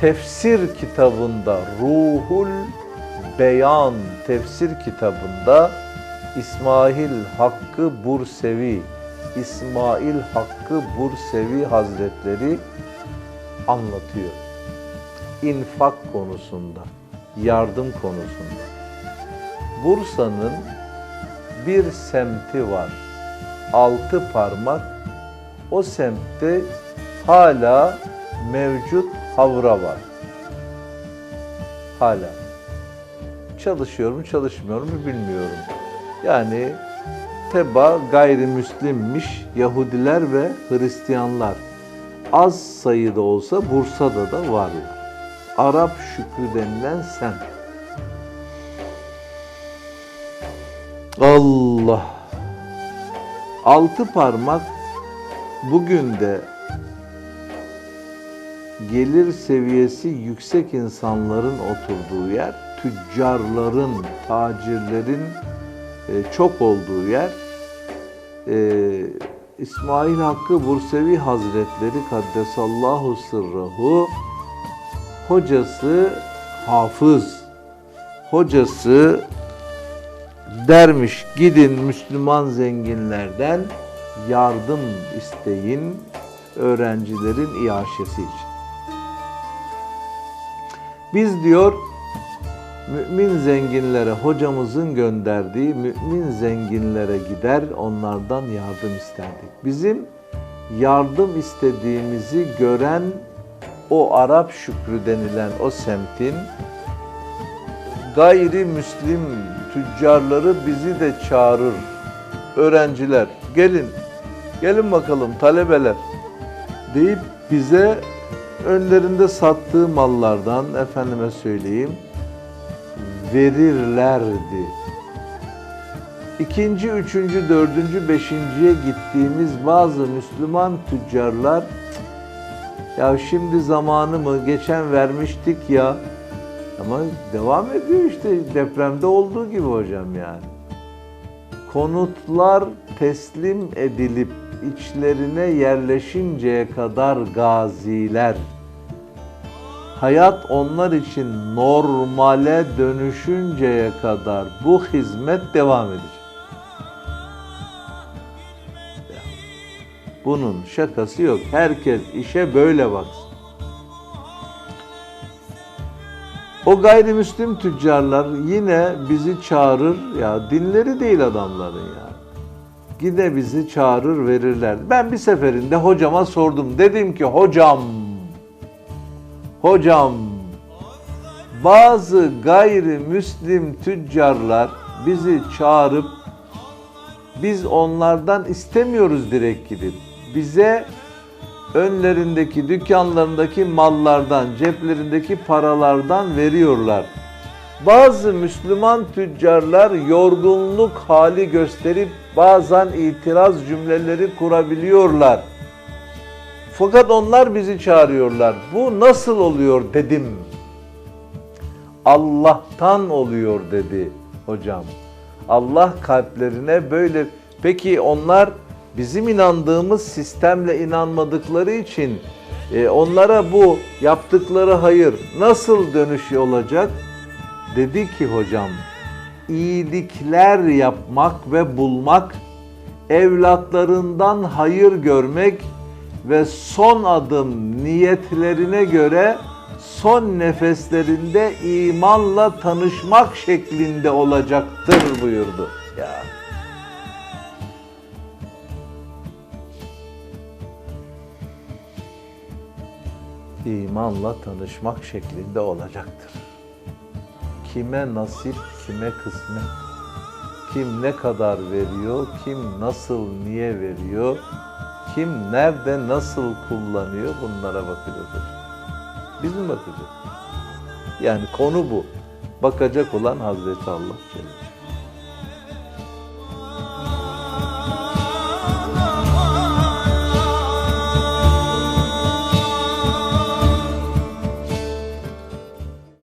tefsir kitabında Ruhul Beyan tefsir kitabında İsmail Hakkı Bursevi İsmail Hakkı Bursevi Hazretleri anlatıyor. İnfak konusunda, yardım konusunda. Bursa'nın bir semti var. Altı parmak. O semtte hala mevcut havra var. Hala. Çalışıyor mu çalışmıyor mu bilmiyorum. Yani teba gayrimüslimmiş Yahudiler ve Hristiyanlar. Az sayıda olsa Bursa'da da varlar. Arap Şükrü denilen semt. Allah. Altı parmak bugün de gelir seviyesi yüksek insanların oturduğu yer, tüccarların, tacirlerin e, çok olduğu yer. E, İsmail Hakkı Bursevi Hazretleri Kaddesallahu Sırrahu hocası hafız, hocası dermiş gidin Müslüman zenginlerden yardım isteyin öğrencilerin iaşesi için. Biz diyor mümin zenginlere hocamızın gönderdiği mümin zenginlere gider onlardan yardım isterdik. Bizim yardım istediğimizi gören o Arap Şükrü denilen o semtin gayrimüslim tüccarları bizi de çağırır. Öğrenciler gelin, gelin bakalım talebeler deyip bize önlerinde sattığı mallardan efendime söyleyeyim verirlerdi. İkinci, üçüncü, dördüncü, beşinciye gittiğimiz bazı Müslüman tüccarlar ya şimdi zamanı mı geçen vermiştik ya ama devam ediyor işte depremde olduğu gibi hocam yani. Konutlar teslim edilip içlerine yerleşinceye kadar gaziler, hayat onlar için normale dönüşünceye kadar bu hizmet devam edecek. Bunun şakası yok. Herkes işe böyle baksın. O gayrimüslim tüccarlar yine bizi çağırır ya dinleri değil adamların ya. Yine bizi çağırır verirler. Ben bir seferinde hocama sordum. Dedim ki hocam hocam bazı gayrimüslim tüccarlar bizi çağırıp biz onlardan istemiyoruz direkt gidip. Bize önlerindeki dükkanlarındaki mallardan, ceplerindeki paralardan veriyorlar. Bazı Müslüman tüccarlar yorgunluk hali gösterip bazen itiraz cümleleri kurabiliyorlar. Fakat onlar bizi çağırıyorlar. Bu nasıl oluyor dedim. Allah'tan oluyor dedi hocam. Allah kalplerine böyle peki onlar bizim inandığımız sistemle inanmadıkları için e, onlara bu yaptıkları hayır nasıl dönüş olacak? Dedi ki hocam iyilikler yapmak ve bulmak, evlatlarından hayır görmek ve son adım niyetlerine göre son nefeslerinde imanla tanışmak şeklinde olacaktır buyurdu. Ya. imanla tanışmak şeklinde olacaktır. Kime nasip, kime kısmet, kim ne kadar veriyor, kim nasıl, niye veriyor, kim nerede nasıl kullanıyor bunlara bakacağız hocam. Biz mi bakacağız? Yani konu bu. Bakacak olan Hazreti Allah Celle.